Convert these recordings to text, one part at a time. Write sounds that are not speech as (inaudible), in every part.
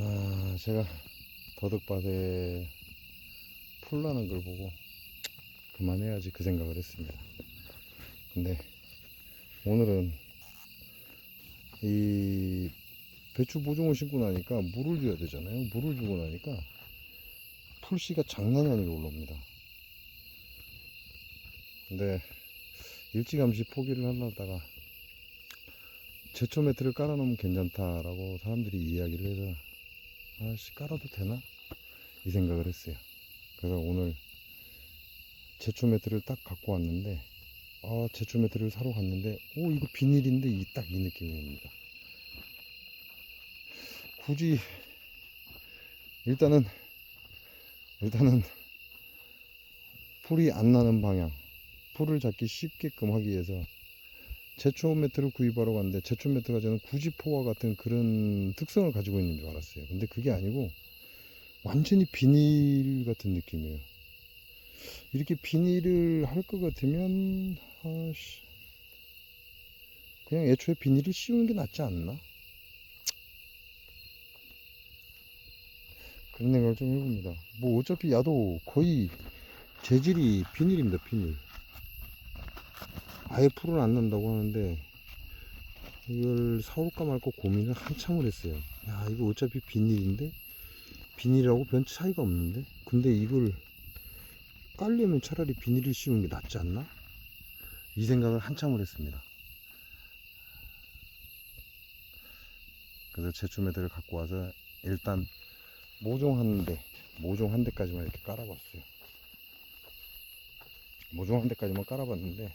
아, 제가 더덕밭에 풀 나는 걸 보고 그만해야지 그 생각을 했습니다. 근데 오늘은 이 배추 보종을 심고 나니까 물을 줘야 되잖아요. 물을 주고 나니까 풀씨가 장난이 아니게 올라옵니다. 근데 일찌감치 포기를 하려다가 제초 매트를 깔아놓으면 괜찮다라고 사람들이 이야기를 해서 아씨 깔아도 되나? 이 생각을 했어요. 그래서 오늘 제초 매트를 딱 갖고 왔는데 아 제초 매트를 사러 갔는데 오 이거 비닐인데 이 딱 이 느낌입니다. 굳이 일단은 일단은 풀이 안 나는 방향 풀을 잡기 쉽게끔 하기 위해서 제초 매트를 구입하러 갔는데 제초 매트가 저는 구지포와 같은 그런 특성을 가지고 있는 줄 알았어요. 근데 그게 아니고 완전히 비닐 같은 느낌이에요. 이렇게 비닐을 할 것 같으면 아씨 그냥 애초에 비닐을 씌우는 게 낫지 않나? 그런 생각을 좀 해봅니다. 뭐 어차피 야도 거의 재질이 비닐입니다. 비닐. 아예 풀은 안 난다고 하는데 이걸 사올까 말까 고민을 한참을 했어요. 야 이거 어차피 비닐인데 비닐하고 별 차이가 없는데 근데 이걸 깔려면 차라리 비닐을 씌우는 게 낫지 않나? 이 생각을 한참을 했습니다. 그래서 매대를 갖고 와서 일단 모종 한 대, 모종 한 대까지만 이렇게 깔아봤어요. 모종 한 대까지만 깔아봤는데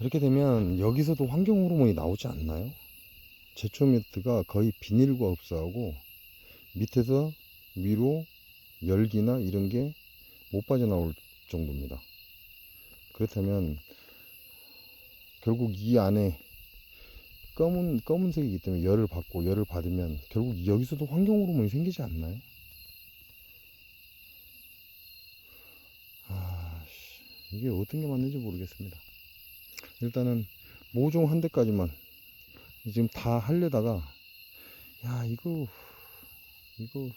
이렇게 되면 여기서도 환경 호르몬이 나오지 않나요? 제초 매트가 거의 비닐과 흡사하고 밑에서 위로 열기나 이런 게 못 빠져나올 정도입니다. 그렇다면 결국 이 안에 검은 검은색이기 때문에 열을 받고 열을 받으면 결국 여기서도 환경 호르몬이 생기지 않나요? 아, 씨, 이게 어떤 게 맞는지 모르겠습니다. 일단은 모종 한 대까지만 지금 다 하려다가 야 이거 이거.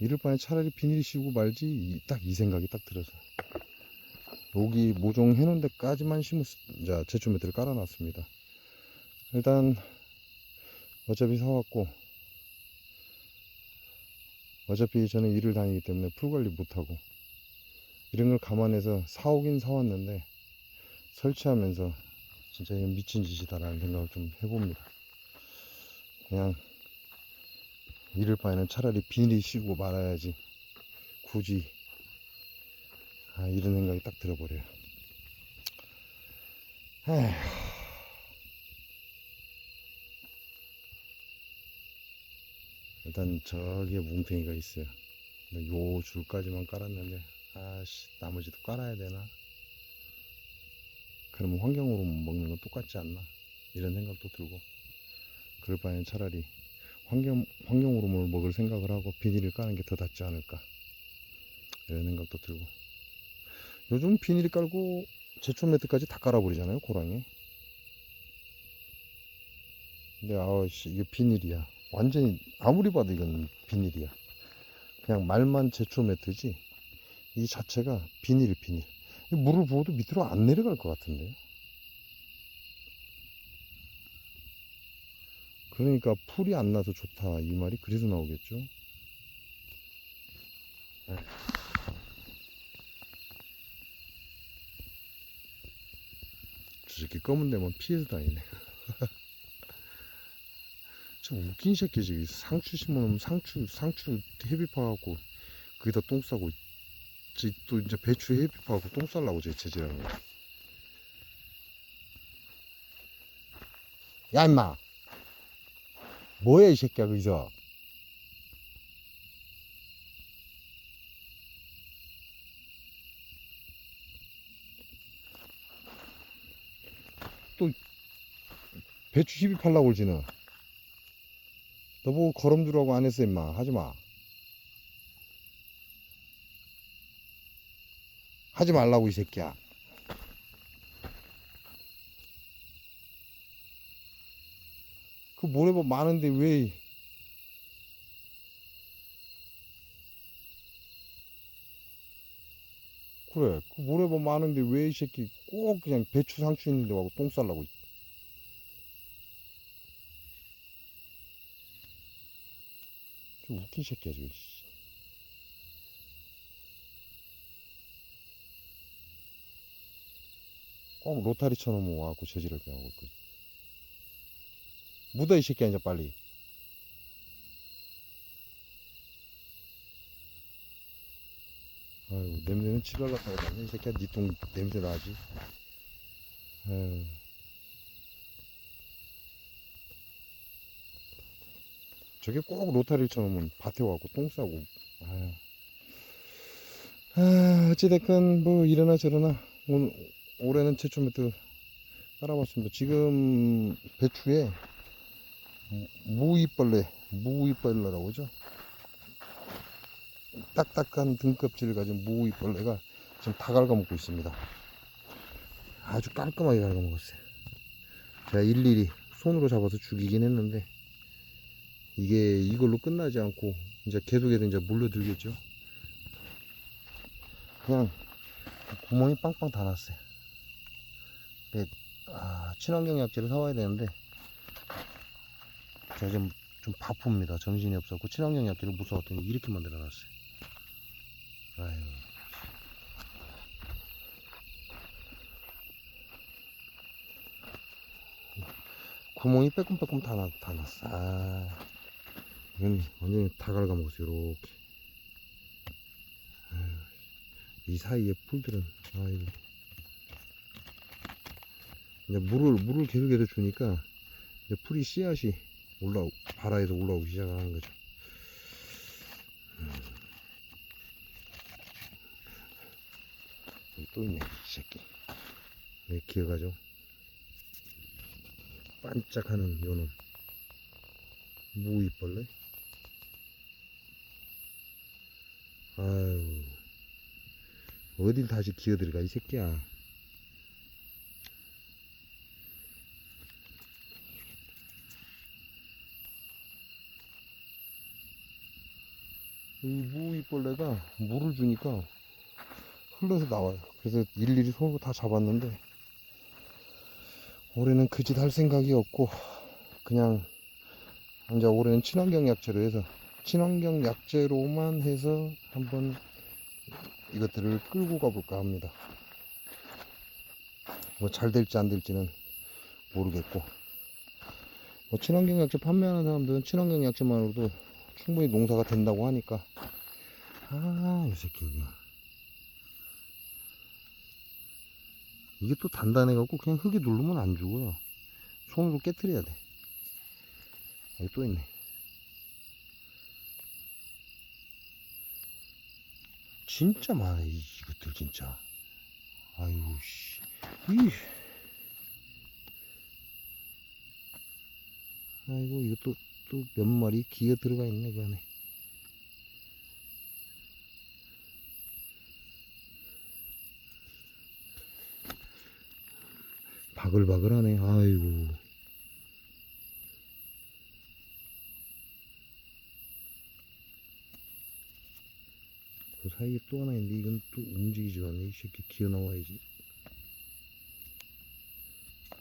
이럴 바에 차라리 비닐 씌우고 말지. 딱 이 생각이 딱 들어서. 여기 모종 해놓은 데까지만 심을 자 제초 매트를 깔아놨습니다. 일단 어차피 사왔고 어차피 저는 일을 다니기 때문에 풀관리 못하고 이런 걸 감안해서 사오긴 사왔는데 설치하면서 진짜 이건 미친 짓이다라는 생각을 좀 해봅니다. 그냥 이럴 바에는 차라리 비닐이 씌우고 말아야지 굳이. 아, 이런 생각이 딱 들어버려요. 에휴. 일단 저기에 뭉탱이가 있어요. 요 줄까지만 깔았는데 아씨 나머지도 깔아야 되나? 그러면 환경으로 먹는 건 똑같지 않나? 이런 생각도 들고. 그럴 바에는 차라리 환경, 환경 호르몬을 먹을 생각을 하고 비닐을 까는 게 더 낫지 않을까? 이런 생각도 들고. 요즘 비닐 깔고 제초 매트까지 다 깔아버리잖아요 고랑에 근데 아씨 이게 비닐이야. 완전히 아무리 봐도 이건 비닐이야. 그냥 말만 제초 매트지 이 자체가 비닐 비닐. 이 물을 부어도 밑으로 안 내려갈 것 같은데요 그러니까 풀이 안 나서 좋다. 이 말이 그래서 나오겠죠? 에휴. 저렇게 검은 데만 피해서 다니네. (laughs) 참 웃긴 새끼 저기. 상추 심으면 상추 상추 헤비 파갖고 거기다 똥 싸고 저 또 이제 배추 파갖고 똥 싸려고 제 체질하는 거야. 야 임마. 뭐야 이 새끼야 거기서? 또 배추 시비 팔라고 그러지는 너보고 걸음두라고 안 했어 임마. 하지마 하지 말라고 이 새끼야. 그 모래밥 많은데 왜 그래? 그 모래밥 많은데 왜 이 새끼 꼭 그냥 배추 상추 있는데 와고 똥 싸려고 웃긴 새끼야 지금 씨. 꼭 로타리처럼 와갖고 저지르게 하고 있고 묻어 이 새끼야 이제 빨리. 아유 냄새는 같다 그러네. 이 새끼야 니똥 냄새 나지? 아유. 저게 꼭 로타리처럼 밭에 와갖고 똥 싸고. 아유. 아 어찌됐건 뭐 이러나 저러나. 오늘 올해는 최초 메트 따라봤습니다. 지금 배추에 무- 무이벌레 무이벌레라고 하죠? 딱딱한 등껍질을 가진 무이벌레가 지금 다 갉아먹고 있습니다. 아주 깔끔하게 갉아먹었어요. 제가 일일이 손으로 잡아서 죽이긴 했는데 이게 이걸로 끝나지 않고 이제 계속해서 이제 물려들겠죠? 그냥 구멍이 빵빵 다 났어요. 네, 아, 친환경 약재를 사와야 되는데 제가 지금 좀 바쁩니다. 정신이 없었고 친환경 약재를 무서웠더니 이렇게 만들어 놨어요. 아유. 구멍이 빼꼼빼꼼 다, 나, 다 났어. 아, 이건 완전히 다 갉아먹었어요 이렇게. 아유, 이 사이에 풀들은 아이고 이제 물을 물을 계속해서 주니까 이제 풀이 씨앗이 올라오 바라에서 올라오기 시작하는 거죠. 음. 또 있네 이 새끼. 왜 기어가죠? 반짝하는 요놈 무이벌레. 아유 어딜 다시 기어들어가 이 새끼야. 이 무이벌레가 물을 주니까 흘러서 나와요. 그래서 일일이 손으로 다 잡았는데 올해는 그 짓 할 생각이 없고 그냥 이제 올해는 친환경 약재로 해서 친환경 약재로만 해서 한번 이것들을 끌고 가볼까 합니다. 뭐 잘 될지 안 될지는 모르겠고 뭐 친환경 약재 판매하는 사람들은 친환경 약재만으로도 충분히 농사가 된다고 하니까. 아 이 새끼 여기 이게 또 단단해 갖고 그냥 흙에 누르면 안 죽어요. 손으로 깨트려야 돼. 여기 또 있네. 진짜 많아 이- 이것들 진짜. 아이고 씨. 이. 아이고 이것도 또 몇 마리 기어 들어가 있네 그 안에. 바글바글하네 아이고. 그 사이에 또 하나 있는데 이건 또 움직이지가 않네 이 새끼 기어 나와야지.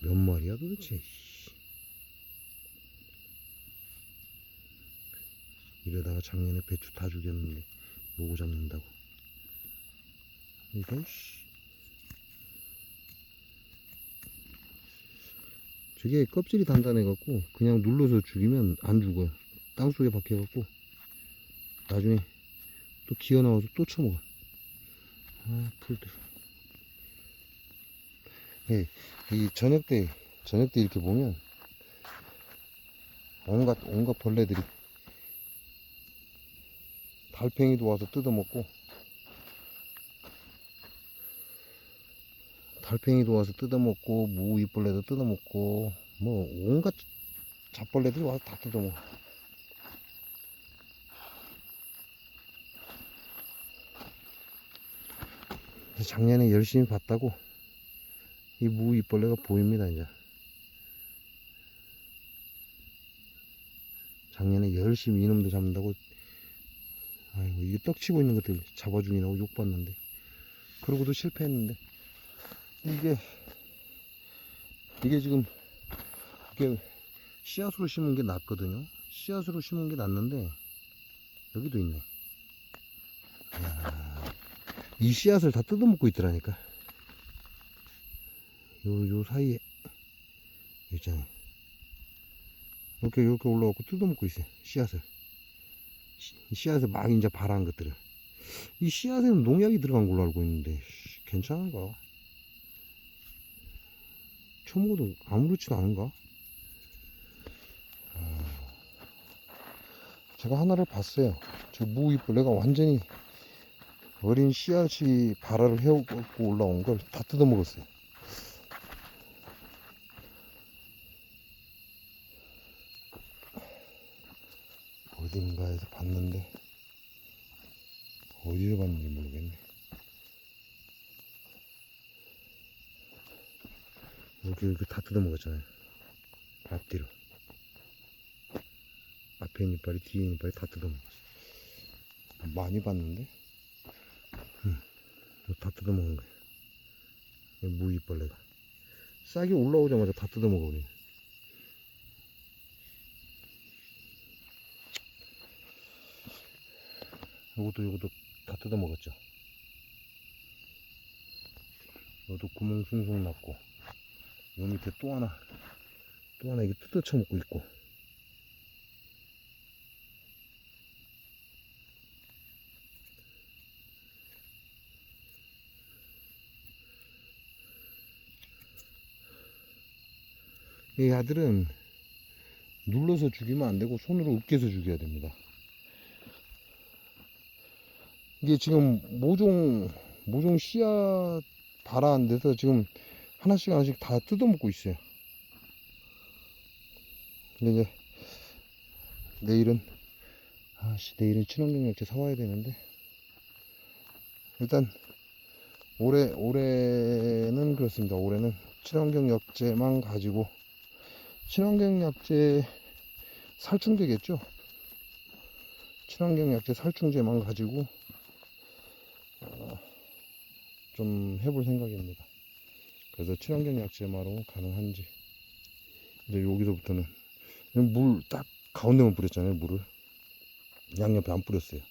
몇 마리야 도대체 씨. 이러다가 작년에 배추 다 죽였는데 모고 잡는다고. 이건 씨. 저게 껍질이 단단해 갖고 그냥 눌러서 죽이면 안 죽어요. 땅속에 박혀 갖고 나중에 또 기어 나와서 또 쳐먹어. 아 풀들. 예, 이 저녁 때 저녁 때 이렇게 보면 온갖 온갖 벌레들이 달팽이도 와서 뜯어먹고 달팽이도 와서 뜯어먹고 무이벌레도 뜯어먹고 뭐 온갖 잡벌레들이 와서 다 뜯어먹어. 작년에 열심히 봤다고 이 무이벌레가 보입니다 이제. 작년에 열심히 이놈들 잡는다고 아이고 이게 떡치고 있는 것들 잡아주기라고 욕받는데. 그러고도 실패했는데. 이게 이게 지금 이게 씨앗으로 심은 게 낫거든요. 씨앗으로 심은 게 낫는데 여기도 있네. 이야, 이 씨앗을 다 뜯어먹고 있더라니까. 요, 요 사이에 여기 있잖아요 이렇게 이렇게 올라가고 뜯어먹고 있어요 씨앗을 씨- 이 씨앗을 막 이제 발한 것들을. 이 씨앗에는 농약이 들어간 걸로 알고 있는데 씨, 괜찮은가? 처먹어도 아무렇지도 않은가? 아, 제가 하나를 봤어요. 저 무이벌레가 완전히 어린 씨앗이 발화를 해오고 올라온 걸 다 뜯어먹었어요 어딘가에서 봤는데 어디서 봤는지 모르겠네. 여기 이렇게 다 뜯어먹었잖아요. 앞뒤로. 앞에 있는 이빨이 뒤에 있는 이빨이 다 뜯어먹었어 많이 봤는데? 응. 다 뜯어먹은 거야 이 무이벌레가 싹이 올라오자마자 다 뜯어먹어버려 요것도 요것도 다 뜯어먹었죠 요것도 구멍 숭숭 났고 요 밑에 또 하나 또 하나 이게 뜯어쳐 먹고 있고 이 아들은 눌러서 죽이면 안 되고 손으로 으깨서 죽여야 됩니다. 이게 지금 모종 모종 씨앗 발아한 데서 지금 하나씩 하나씩 다 뜯어먹고 있어요. 근데 이제 내일은 아씨 내일은 친환경 약재 사와야 되는데 일단 올해 올해는 그렇습니다. 올해는 친환경 약재만 가지고 친환경 약재 살충제겠죠. 친환경 약재 살충제만 가지고 어, 좀 해볼 생각입니다. 그래서 친환경 약재마로 가능한지. 이제 여기서부터는 물 딱 가운데만 뿌렸잖아요 물을. 양옆에 안 뿌렸어요.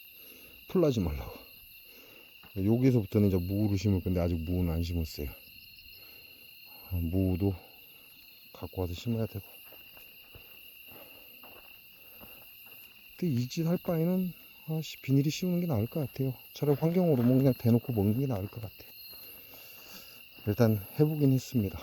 풀나지 말라고. 여기서부터는 이제 무를 심을 건데 아직 무는 안 심었어요. 아, 무도 갖고 와서 심어야 되고. 근데 이 짓 할 바에는 아씨 비닐이 씌우는 게 나을 것 같아요. 차라리 환경으로 뭐 그냥 대놓고 먹는 게 나을 것 같아요. 일단 해보긴 했습니다